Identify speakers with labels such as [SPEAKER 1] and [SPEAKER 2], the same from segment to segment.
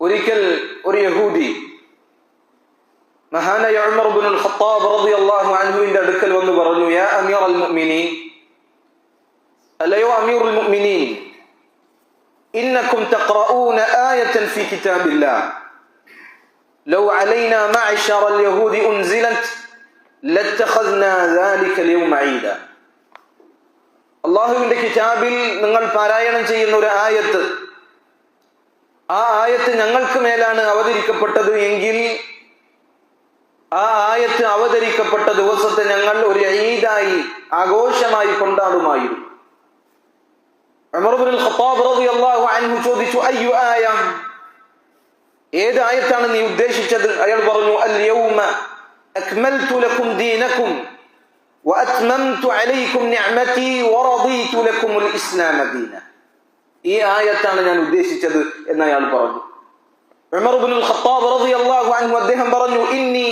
[SPEAKER 1] ഒരിക്കൽ ഒരു യഹൂദി മഹാനായ ഉമർ ഇബ്നുൽ ഖത്താബ് റളിയല്ലാഹു അൻഹുവിന്റെ അടുക്കൽ വന്ന് പറഞ്ഞു യാ അമീറൽ മുഅ്മിനീൻ അല്ലയോ അമീറുൽ മുഅ്മിനീൻ ഇന്നക്കും തഖറഊന ആയതൻ ഫീ കിതാബില്ലാഹ് ലൗ അലൈനാ മഅശറ اليهود انزلت لاتخذنا ذلك اليوم عيدا അള്ളാഹുവിന്റെ കിതാബിൽ നിങ്ങൾ പാരായണം ചെയ്യുന്ന ഒരു ആയത്ത് ആ ആയത്ത് ഞങ്ങൾക്ക് മേലാണ് അവതരിക്കപ്പെട്ടത് എങ്കിൽ ആ ആയത്ത് അവതരിക്കപ്പെട്ട ദിവസത്തെ ഞങ്ങൾ ഒരു ഈദായി ആഘോഷമായി കൊണ്ടാടുമായിരുന്നു ഉമർ ഇബ്നുൽ ഖത്താബ് റളിയല്ലാഹു അൻഹു ചോദിച്ചു അയ്യു ആയ ഏത് ആയത്താണ് നീ ഉദ്ദേശിച്ചത് അയാൾ പറഞ്ഞു അൽ യൗമ അക്മൽതു ലക്കും ദീനക്കും وأتممت عليكم نعمتي ورضيت لكم الإسلام دينا ഈ ആയത്താണ് ഞാൻ ഉദ്ദേശിച്ചത് എന്ന് അയാൾ പറഞ്ഞു ഉമർ ഇബ്നുൽ ഖത്താബ് റളിയല്ലാഹു അൻഹു അദ്ദേഹം പറഞ്ഞു ഇന്നി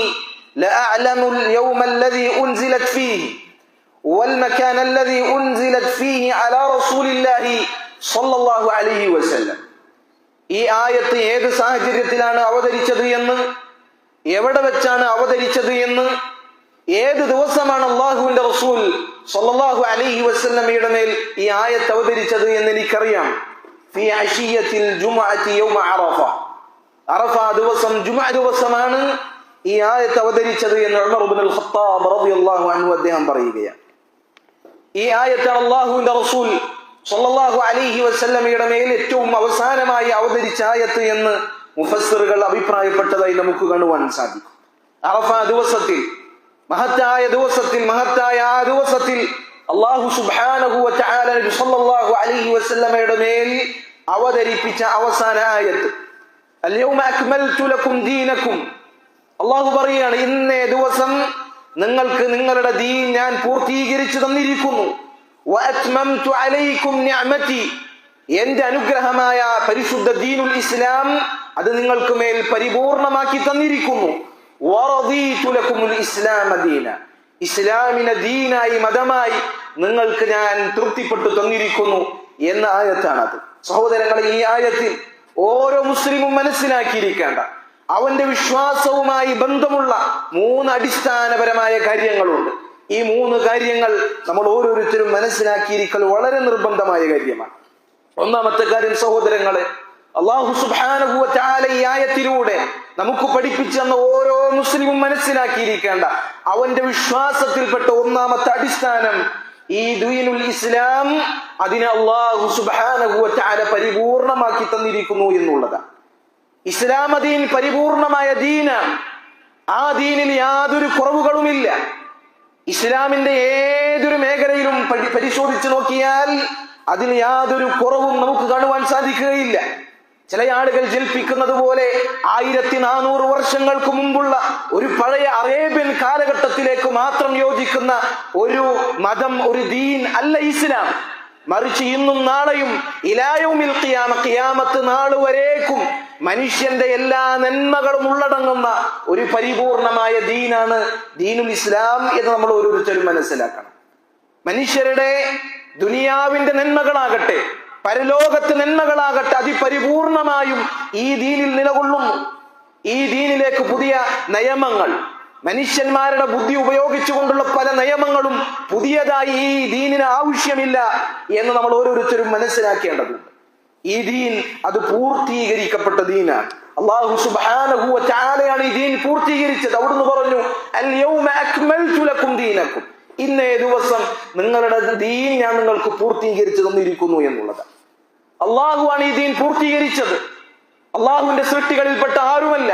[SPEAKER 1] لأعلم اليوم الذي أنزلت فيه والمكان الذي أنزلت فيه على رسول الله صلى الله عليه وسلم ഈ ആയത്ത് ഏത് സാഹചര്യത്തിലാണ് അവതരിച്ചത് എന്ന് എവിടെ വെച്ചാണ് അവതരിച്ചത് എന്ന് ഏത് ദിവസമാണ് അള്ളാഹുവിന്റെ റസൂൽ സല്ലല്ലാഹു അലൈഹി വസല്ലമയുടെ മേൽ ഈ ആയത്ത് അവതരിച്ചത് എന്ന് എനിക്കറിയാം? അറഫ. ദിവസം ജുമുഅ ദിവസമാണ് ഈ ആയത്ത് അവതരിച്ചത് എന്ന് റളിയല്ലാഹു അൻഹു അദ്ദേഹം പറയുകയാണ്. ഈ ആയത്താണ് അള്ളാഹുവിന്റെ റസൂൽ സല്ലല്ലാഹു അലൈഹി വസല്ലമയുടെ മേൽ ഏറ്റവും അവസാനമായി അവതരിച്ച ആയത്ത് എന്ന് മുഫസ്സിറുകൾ അഭിപ്രായപ്പെട്ടതായി നമുക്ക് കാണുവാൻ സാധിക്കും. അറഫ ദിവസത്തിൽ മഹത്തായ ദിവസത്തിൽ മഹത്തായ ആ ദിവസത്തിൽ അള്ളാഹു വതആല നബി സല്ലല്ലാഹു അലൈഹി വസല്ലമയുടെ മേൽ അവതരിപ്പിച്ച അവസാന ആയത്ത് അൽയൗമ അക്മൽതു ലക്കും ദീനക്കും. അള്ളാഹു പറയാണ് ഇന്നേ ദിവസം നിങ്ങൾക്ക് നിങ്ങളുടെ ദീൻ ഞാൻ പൂർത്തീകരിച്ചു തന്നിരിക്കുന്നു. അലൈക്കും നിഅമതി. എന്റെ അനുഗ്രഹമായ പരിശുദ്ധ ദീനുൽ ഇസ്ലാം അത് നിങ്ങൾക്ക് മേൽ പരിപൂർണമാക്കി തന്നിരിക്കുന്നു. ഇസ്ലാമിനെ ദീനായി മതമായി നിങ്ങൾക്ക് ഞാൻ തൃപ്തിപ്പെട്ടു തന്നിരിക്കുന്നു എന്ന ആയത്താണത്. സഹോദരങ്ങളെ ഈ ആയത്തിൽ ഓരോ മുസ്ലിമും മനസ്സിലാക്കിയിരിക്കേണ്ട. അവന്റെ വിശ്വാസവുമായി ബന്ധമുള്ള മൂന്ന് അടിസ്ഥാനപരമായ കാര്യങ്ങളുണ്ട്. ഈ മൂന്ന് കാര്യങ്ങൾ നമ്മൾ ഓരോരുത്തരും മനസ്സിലാക്കിയിരിക്കൽ വളരെ നിർബന്ധമായ കാര്യമാണ്. ഒന്നാമത്തെ കാര്യം സഹോദരങ്ങളെ അള്ളാഹു സുബാനുഭവ ഈ ആയത്തിലൂടെ നമുക്ക് പഠിപ്പിച്ചു തന്ന ഓരോ മുസ്ലിമും മനസ്സിലാക്കിയിരിക്കേണ്ട അവന്റെ വിശ്വാസത്തിൽപ്പെട്ട ഒന്നാമത്തെ അടിസ്ഥാനം ഈ ദീനുൽ ഇസ്ലാം അതിനെ അള്ളാഹു സുബാനുഭവ പരിപൂർണമാക്കി തന്നിരിക്കുന്നു എന്നുള്ളതാണ്. ഇസ്ലാം ദീൻ പരിപൂർണമായ ദീനാണ്. ആ ദീനിൽ യാതൊരു കുറവുകളുമില്ല. ഇസ്ലാമിന്റെ ഏതൊരു മേഖലയിലും പരി- പരിശോധിച്ചു നോക്കിയാൽ അതിൽ യാതൊരു കുറവും നമുക്ക് കാണുവാൻ സാധിക്കുകയില്ല. ചില ആളുകൾ ജൽപ്പിക്കുന്നത് പോലെ ആയിരത്തി നാനൂറ് വർഷങ്ങൾക്ക് മുമ്പുള്ള ഒരു പഴയ അറേബ്യൻ കാലഘട്ടത്തിലേക്ക് മാത്രം യോജിക്കുന്ന ഒരു മതം ഒരു ദീൻ അല്ല ഇസ്ലാം. മറിച്ച് ഇന്നും നാളെയും ഇലായവുമിൽ ഖിയാമ കിയാമത്ത് നാളുവരേക്കും മനുഷ്യന്റെ എല്ലാ നന്മകളും ഉള്ളടങ്ങുന്ന ഒരു പരിപൂർണമായ ദീനാണ് ദീനുൽ ഇസ്ലാം എന്ന് നമ്മൾ ഓരോരുത്തരും മനസ്സിലാക്കണം. മനുഷ്യരുടെ ദുനിയാവിന്റെ നന്മകളാകട്ടെ പരലോകത്ത് നന്മകളാകട്ടെ അതിപരിപൂർണമായും ഈ ദീനിൽ നിലകൊള്ളുന്നു. ഈ ദീനിലേക്ക് പുതിയ നിയമങ്ങൾ മനുഷ്യന്മാരുടെ ബുദ്ധി ഉപയോഗിച്ചുകൊണ്ടുള്ള പല നിയമങ്ങളും പുതിയതായി ഈ ദീനിന് ആവശ്യമില്ല എന്ന് നമ്മൾ ഓരോരുത്തരും മനസ്സിലാക്കേണ്ടതുണ്ട്. ഈ ദീൻ അത് പൂർത്തീകരിക്കപ്പെട്ട ദീനാണ്. അള്ളാഹു വ തആലയാണ് ഈ ദീൻ പൂർത്തീകരിച്ചത്. അവിടുന്ന് പറഞ്ഞു ലക്കും ദീനക്കും. ഇന്നേ ദിവസം നിങ്ങളുടെ ദീൻ ഞാൻ നിങ്ങൾക്ക് പൂർത്തീകരിച്ചു തന്നിരിക്കുന്നു എന്നുള്ളത്. അള്ളാഹുവാണ് ഈ ദീൻ പൂർത്തീകരിച്ചത്. അള്ളാഹുവിന്റെ സൃഷ്ടികളിൽപ്പെട്ട ആരുമല്ല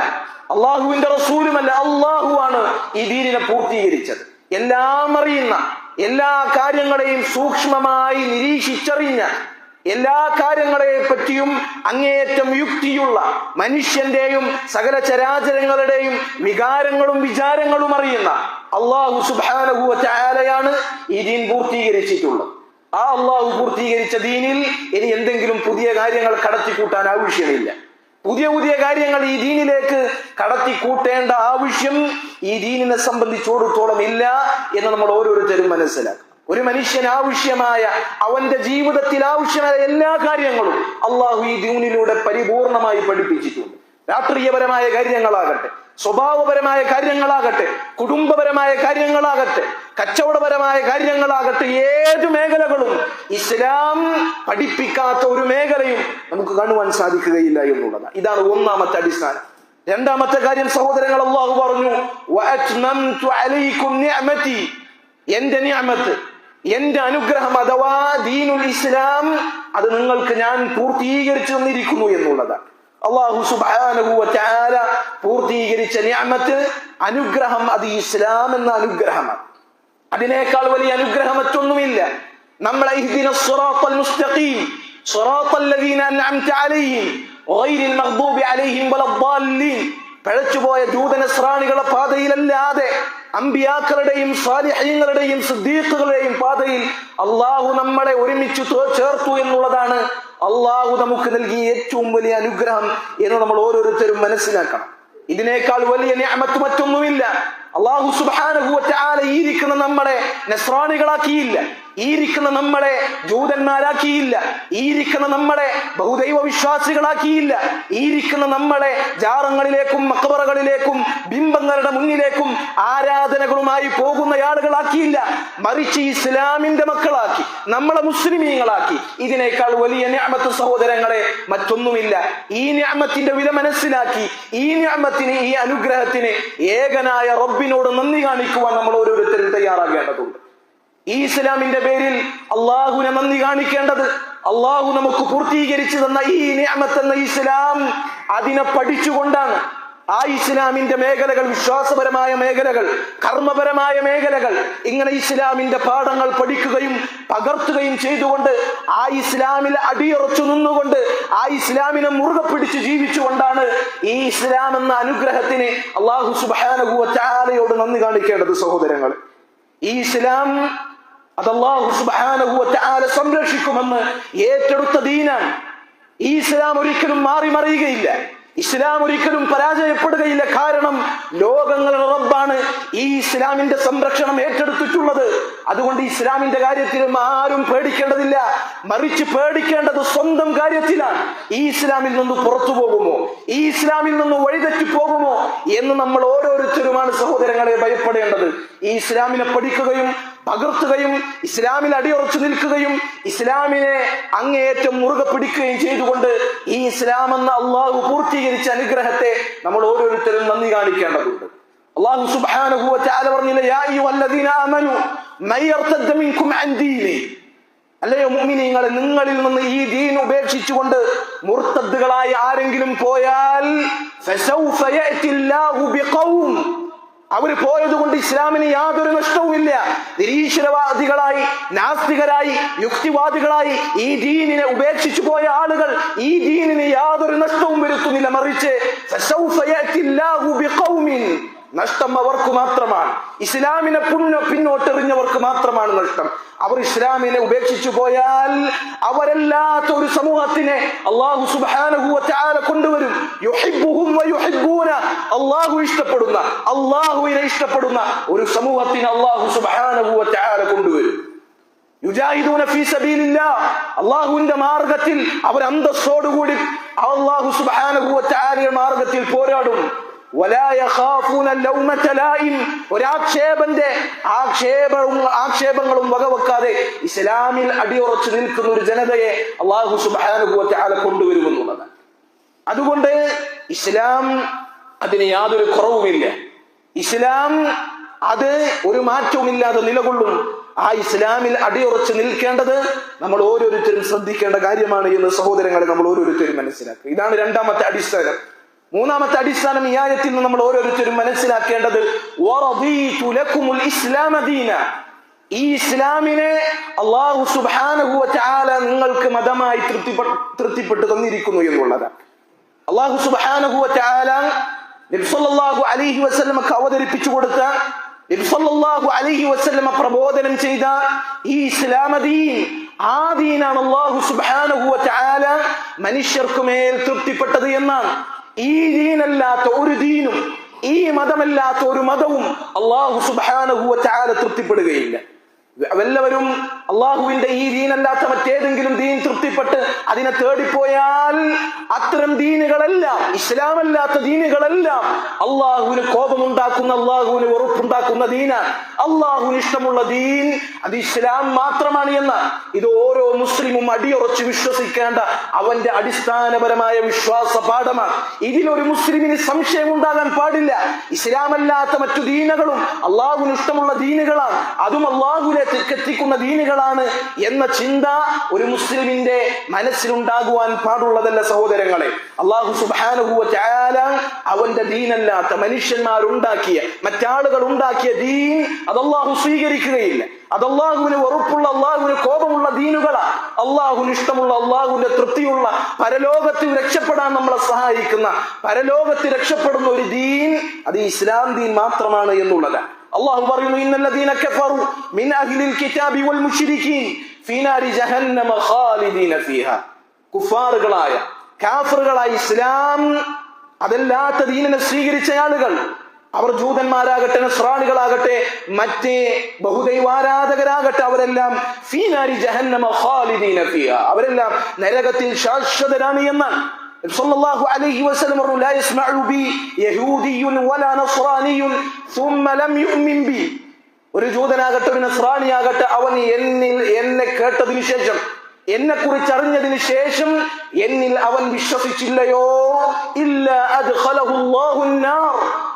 [SPEAKER 1] അള്ളാഹുവിന്റെ റസൂലുമല്ല അള്ളാഹുവാണ് ഈ ദീനിനെ പൂർത്തീകരിച്ചത്. എല്ലാം അറിയുന്ന എല്ലാ കാര്യങ്ങളെയും സൂക്ഷ്മമായി നിരീക്ഷിച്ചറിഞ്ഞ എല്ലാ കാര്യങ്ങളെ പറ്റിയും അങ്ങേയറ്റം യുക്തിയുള്ള മനുഷ്യന്റെയും സകല ചരാചരങ്ങളുടെയും വികാരങ്ങളും വിചാരങ്ങളും അറിയുന്ന അള്ളാഹു സുബാനഹുവ ചായാലയാണ് ഈ ദീൻ പൂർത്തീകരിച്ചിട്ടുള്ളത്. ആ അള്ളാഹു പൂർത്തീകരിച്ച ദീനിൽ ഇനി എന്തെങ്കിലും പുതിയ കാര്യങ്ങൾ കടത്തിക്കൂട്ടാൻ ആവശ്യമില്ല. പുതിയ പുതിയ കാര്യങ്ങൾ ഈ ദീനിലേക്ക് കടത്തി കൂട്ടേണ്ട ആവശ്യം ഈ ദീനിനെ സംബന്ധിച്ചോടത്തോളം ഇല്ല എന്ന് നമ്മൾ ഓരോരുത്തരും മനസ്സിലാക്കണം ഒരു മനുഷ്യൻ ആവശ്യമായ അവന്റെ ജീവിതത്തിൽ ആവശ്യമായ എല്ലാ കാര്യങ്ങളും അള്ളാഹു ഈ ദൂനിലൂടെ പരിപൂർണമായി പഠിപ്പിച്ചിട്ടുണ്ട്. രാഷ്ട്രീയപരമായ കാര്യങ്ങളാകട്ടെ സ്വഭാവപരമായ കാര്യങ്ങളാകട്ടെ കുടുംബപരമായ കാര്യങ്ങളാകട്ടെ കച്ചവടപരമായ കാര്യങ്ങളാകട്ടെ ഏത് മേഖലകളും ഇസ്ലാം പഠിപ്പിക്കാത്ത ഒരു മേഖലയും നമുക്ക് കാണുവാൻ സാധിക്കുകയില്ല എന്നുള്ളതാണ്. ഇതാണ് ഒന്നാമത്തെ അടിസ്ഥാനം. രണ്ടാമത്തെ കാര്യം സഹോദരങ്ങൾ അള്ളാഹു പറഞ്ഞു. എന്റെ നിഅമത്ത് എന്റെ അനുഗ്രഹം അഥവാ ദീനുൽ ഇസ്ലാം അത് നിങ്ങൾക്ക് ഞാൻ പൂർത്തീകരിച്ചു തന്നിരിക്കുന്നു എന്നുള്ളതാണ് അള്ളാഹു തആല പൂർത്തീകരിച്ച നിഅമത്ത് അനുഗ്രഹം അത് ഇസ്ലാം എന്ന അനുഗ്രഹമാണ്. അതിനേക്കാൾ വലിയ അനുഗ്രഹം മറ്റൊന്നുമില്ല. നമ്മളെ പഴച്ചുപോയ ജൂതനസ്രാണികളെ പാതയിലല്ലാതെ അമ്പിയാക്കളുടെയും സ്വാലിഹ്യങ്ങളുടെയും സിദ്ദീഖുകളുടെയും പാതയിൽ അള്ളാഹു നമ്മളെ ഒരുമിച്ച് ചേർത്തു എന്നുള്ളതാണ് അള്ളാഹു നമുക്ക് നൽകിയ ഏറ്റവും വലിയ അനുഗ്രഹം എന്ന് നമ്മൾ ഓരോരുത്തരും മനസ്സിലാക്കണം. ഇതിനേക്കാൾ വലിയ ഞാമത്ത് മറ്റൊന്നുമില്ല. അള്ളാഹു സുബ്ഹാനഹു ആലയിരിക്കുന്ന നമ്മളെ നസ്രാണികളാക്കിയില്ല. ഈ ഇരിക്കുന്ന നമ്മളെ ജൂതന്മാരാക്കിയില്ല. ഈ ഇരിക്കുന്ന നമ്മളെ ബഹുദൈവ വിശ്വാസികളാക്കിയില്ല. ഈ ഇരിക്കുന്ന നമ്മളെ ജാറങ്ങളിലേക്കും മക്കബറകളിലേക്കും ബിംബങ്ങളുടെ മുന്നിലേക്കും ആരാധനകളുമായി പോകുന്ന ആളുകളാക്കിയില്ല. മറിച്ച് ഇസ്ലാമിന്റെ മക്കളാക്കി നമ്മളെ മുസ്ലിമീങ്ങളാക്കി. ഇതിനേക്കാൾ വലിയ ഞാമത്ത് സഹോദരങ്ങളെ മറ്റൊന്നുമില്ല. ഈ ഞാമത്തിന്റെ വില മനസ്സിലാക്കി ഈ ഞാമത്തിന് ഈ അനുഗ്രഹത്തിന് ഏകനായ റബ്ബിനോട് നന്ദി കാണിക്കുവാൻ നമ്മൾ ഓരോരുത്തരും തയ്യാറാകേണ്ടതുണ്ട്. ഈ ഇസ്ലാമിന്റെ പേരിൽ അള്ളാഹുവിനെ നന്ദി കാണിക്കേണ്ടത് അള്ളാഹു നമുക്ക് പൂർത്തീകരിച്ചു തന്ന ഈ നിയമത്ത് എന്ന ഇസ്ലാം അതിനെ പഠിച്ചുകൊണ്ടാണ്. ആ ഇസ്ലാമിന്റെ മേഖലകൾ വിശ്വാസപരമായ മേഖലകൾ കർമ്മപരമായ മേഖലകൾ ഇങ്ങനെ ഇസ്ലാമിന്റെ പാഠങ്ങൾ പഠിക്കുകയും പകർത്തുകയും ചെയ്തുകൊണ്ട് ആ ഇസ്ലാമിൽ അടിയുറച്ചു നിന്നുകൊണ്ട് ആ ഇസ്ലാമിനെ മുറുകെ പിടിച്ച് ജീവിച്ചുകൊണ്ടാണ് ഈ ഇസ്ലാം എന്ന അനുഗ്രഹത്തിന് അള്ളാഹു സുബാനകുവ ചാലയോട് നന്ദി കാണിക്കേണ്ടത് സഹോദരങ്ങൾ ഈ ഇസ്ലാം അത് അള്ളാഹു തആല സംരക്ഷിക്കുമെന്ന് ഏറ്റെടുത്ത ദീനാണ്. ഈ ഇസ്ലാം ഒരിക്കലും മാറി മറിയുകയില്ല. ഇസ്ലാം ഒരിക്കലും പരാജയപ്പെടുകയില്ല. കാരണം ലോകങ്ങളുടെ റബ്ബാണ് ഈ ഇസ്ലാമിന്റെ സംരക്ഷണം ഏറ്റെടുത്തിട്ടുള്ളത്. അതുകൊണ്ട് ഇസ്ലാമിന്റെ കാര്യത്തിലും ആരും പേടിക്കേണ്ടതില്ല. മറിച്ച് പേടിക്കേണ്ടത് സ്വന്തം കാര്യത്തിലാണ്. ഈ ഇസ്ലാമിൽ നിന്ന് പുറത്തു പോകുമോ ഈ ഇസ്ലാമിൽ നിന്ന് വഴിതെറ്റി പോകുമോ എന്ന് നമ്മൾ ഓരോരുത്തരുമാണ് സഹോദരങ്ങളെ ഭയപ്പെടേണ്ടത്. ഈ ഇസ്ലാമിനെ പഠിക്കുകയും പകർത്തുകയും ഇസ്ലാമിൽ അടിയുറച്ചു നിൽക്കുകയും ഇസ്ലാമിനെ അങ്ങേയറ്റം മുറുകെ പിടിക്കുകയും ചെയ്തുകൊണ്ട് ഈ ഇസ്ലാം എന്ന അള്ളാഹു പൂർത്തീകരിച്ച അനുഗ്രഹത്തെ നമ്മൾ ഓരോരുത്തരും നന്ദി കാണിക്കേണ്ടതുണ്ട്. അള്ളാഹു തആല പറഞ്ഞില്ല അല്ലയോ മുഅ്മിനീങ്ങളെ? നിങ്ങളിൽ നിന്ന് ഈ ദീൻ ഉപേക്ഷിച്ചുകൊണ്ട് മുർത്തദ്ദുകളായി ആരെങ്കിലും പോയാൽ ഫസൗഫ പോയതുകൊണ്ട് ഇസ്ലാമിന് യാതൊരു നഷ്ടവുമില്ല. നിരീശ്വരവാദികളായി നാസ്തികരായി യുക്തിവാദികളായി ഈ ദീനിനെ ഉപേക്ഷിച്ചു പോയ ആളുകൾ ഈ ദീനിന് യാതൊരു നഷ്ടവും വരുത്തുന്നില്ല. മറിച്ച് നഷ്ടം അവർക്ക് മാത്രമാണ്. ഇസ്ലാമിനെ പുണ്യ പിന്നോട്ടെറിഞ്ഞവർക്ക് മാത്രമാണ് നഷ്ടം. അവർ ഇസ്ലാമിനെ ഉപേക്ഷിച്ചു പോയാൽ അവരല്ലാത്ത ഒരു സമൂഹത്തിനെ അള്ളാഹു തആല കൊണ്ടുവരും. അള്ളാഹു ഇഷ്ടപ്പെടുന്ന അള്ളാഹുവിനെ ഇഷ്ടപ്പെടുന്ന ഒരു സമൂഹത്തിന് അള്ളാഹു തആല കൊണ്ടുവരും. അള്ളാഹുവിന്റെ മാർഗത്തിൽ അവർ അന്തസ്സോടുകൂടി അള്ളാഹു തആലയുടെ മാർഗത്തിൽ പോരാടും. ഒരാക്ഷേപന്റെ ആക്ഷേപവും ആക്ഷേപങ്ങളും വകവെക്കാതെ ഇസ്ലാമിൽ അടിയുറച്ചു നിൽക്കുന്ന ഒരു ജനതയെ അള്ളാഹു സുബാനുഭവത്തെ ആളെ തആല കൊണ്ടുവരുമെന്നുള്ളതാണ് അതുകൊണ്ട് ഇസ്ലാം അതിന് യാതൊരു കുറവുമില്ല. ഇസ്ലാം അത് ഒരു മാറ്റവുമില്ലാതെ നിലകൊള്ളും. ആ ഇസ്ലാമിൽ അടിയുറച്ച് നിൽക്കേണ്ടത് നമ്മൾ ഓരോരുത്തരും ശ്രദ്ധിക്കേണ്ട കാര്യമാണ് എന്ന് സഹോദരങ്ങളെ നമ്മൾ ഓരോരുത്തരും മനസ്സിലാക്കുക. ഇതാണ് രണ്ടാമത്തെ അടിസ്ഥാനം. മൂന്നാമത്തെ അടിസ്ഥാനം ഈ ആയത്തിൽ നിന്ന് നമ്മൾ ഓരോരുത്തരും മനസ്സിലാക്കേണ്ടത് ഈ ഇസ്ലാമിനെ അള്ളാഹു സുബ്ഹാനഹു വ നിങ്ങൾക്ക് മതമായി തൃപ്തിപ്പെട്ട് തൃപ്തിപ്പെട്ട് തന്നിരിക്കുന്നു എന്നുള്ളതാണ്. അള്ളാഹു സുബ്ഹാനഹു വ തആല നബി സല്ലല്ലാഹു അലൈഹി വസല്ലമക്ക് അവതരിപ്പിച്ചു കൊടുത്ത നബി സല്ലല്ലാഹു അലൈഹി വസല്ലമ പ്രബോധനം ചെയ്ത ഈ ഇസ്ലാമദീൻ ആദീനാണ് ദീനാണ് അള്ളാഹു സുബ്ഹാനഹു വ തആല മനുഷ്യർക്ക് മേൽ തൃപ്തിപ്പെട്ടത് എന്നാണ്. ഈ ദീനല്ലാത്ത ഒരു ദീനും ഈ മതമല്ലാത്ത ഒരു മതവും അള്ളാഹു സുബാനഹുവ ചാല തൃപ്തിപ്പെടുകയില്ല. എല്ലാവരും അള്ളാഹുവിന്റെ ഈ ദീനല്ലാത്ത മറ്റേതെങ്കിലും ദീൻ തൃപ്തിപ്പെട്ട് അതിനെ തേടിപ്പോയാൽ അത്തരം ദീനുകളെല്ലാം ഇസ്ലാമല്ലാത്ത ദീനുകളെല്ലാം. അള്ളാഹുവിന് കോപമുണ്ടാക്കുന്ന അള്ളാഹുവിന് ഉറപ്പുണ്ടാക്കുന്ന ദീനാണ് അള്ളാഹുവിന് ഇഷ്ടമുള്ള ദീൻ അത് ഇസ്ലാം മാത്രമാണ് എന്ന് ഇത് ഓരോ മുസ്ലിമും അടിയുറച്ച് വിശ്വസിക്കേണ്ട അവന്റെ അടിസ്ഥാനപരമായ വിശ്വാസ പാഠമാണ് ഇതിലൊരു മുസ്ലിമിന് സംശയം ഉണ്ടാകാൻ പാടില്ല. ഇസ്ലാമല്ലാത്ത മറ്റു ദീനകളും അള്ളാഹുവിന് ഇഷ്ടമുള്ള ദീനുകളാണ്. അതും അള്ളാഹുവിനെ എത്തിക്കുന്ന ദീനുകളാണ് എന്ന ചിന്ത ഒരു മുസ്ലിമിന്റെ മനസ്സിലുണ്ടാകുവാൻ പാടുള്ളതല്ല സഹോദരങ്ങളെ. അള്ളാഹു സുബാനുഭൂവ ചായാല അവന്റെ ദീനല്ലാത്ത മനുഷ്യന്മാരുണ്ടാക്കിയ മറ്റാളുകൾ ഉണ്ടാക്കിയ ദീൻ അത് സ്വീകരിക്കുകയില്ല. അത് അള്ളാഹുവിന് വെറുപ്പുള്ള അള്ളാഹുവിന് കോപമുള്ള ദീനുകളാ. അള്ളാഹുവിന് ഇഷ്ടമുള്ള അള്ളാഹുവിന്റെ തൃപ്തിയുള്ള പരലോകത്തിൽ രക്ഷപ്പെടാൻ നമ്മളെ സഹായിക്കുന്ന പരലോകത്തിൽ രക്ഷപ്പെടുന്ന ഒരു ദീൻ അത് ഇസ്ലാം ദീൻ മാത്രമാണ് എന്നുള്ളതാണ്. അള്ളാഹു പറയുന്നു ഇന്നല്ലദീന കഫറു മിൻ അഹ്ലിൽ കിതാബി വൽ മുശ്രിക്കീൻ ഫീ ജഹന്നമ ഖാലിദീന ഫീഹാ. കുഫാറുകളായ കാഫറുകളായ ഇസ്ലാം അതല്ലാത്ത ദീനിനെ സ്വീകരിച്ച ആളുകൾ അവർ ജൂതന്മാരാകട്ടെ നസ്രാണികളാകട്ടെ മറ്റേ ബഹുദൈവാരാധകരാകട്ടെ അവരെല്ലാം ഫീനാരി ജഹന്നമ ഖാലിദീന ഫീഹാ. അവരെല്ലാം നരകത്തിൽ ശാശ്വതരാണ് എന്നാണ്. സല്ലല്ലാഹു الله عليه وسلم لا يسمع بي يهودي ولا نصراني ثم لم يؤمن بي ഒരു ജൂതനാകട്ടെ ഒരു നസ്രാനിയാകട്ടെ അവൻ എന്നിൽ എന്നെ കേട്ടതിനു ശേഷം എന്നെ കുറിച്ച് അറിഞ്ഞതിന് ശേഷം എന്നിൽ അവൻ വിശ്വസിച്ചില്ലയോ? ഇല്ല അത്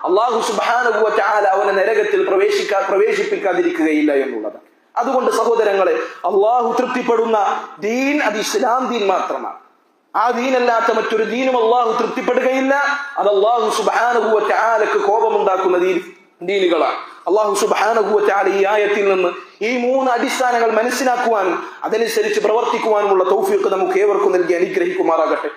[SPEAKER 1] അള്ളാഹു സുബാനുഭവ ചാല അവനെ നരകത്തിൽ പ്രവേശിക്കാ പ്രവേശിപ്പിക്കാതിരിക്കുകയില്ല എന്നുള്ളത് അതുകൊണ്ട് സഹോദരങ്ങളെ അള്ളാഹു തൃപ്തിപ്പെടുന്ന ദീൻ അത് ഇസ്ലാം ദീൻ മാത്രമാണ്. ആ ദീനല്ലാത്ത മറ്റൊരു ദീനും അള്ളാഹു തൃപ്തിപ്പെടുകയില്ല. അത് അള്ളാഹു സുബാനുഭവ ആലക്ക് കോപമുണ്ടാക്കുന്ന ദീൻ ദീനുകളാണ്. അള്ളാഹു സുബാനുഭവത്താല ഈ ആയത്തിൽ നിന്ന് ഈ മൂന്ന് അടിസ്ഥാനങ്ങൾ മനസ്സിലാക്കുവാനും അതനുസരിച്ച് പ്രവർത്തിക്കുവാനുമുള്ള തൗഫീഖ് നമുക്ക് ഏവർക്കും നൽകി അനുഗ്രഹിക്കുമാറാകട്ടെ.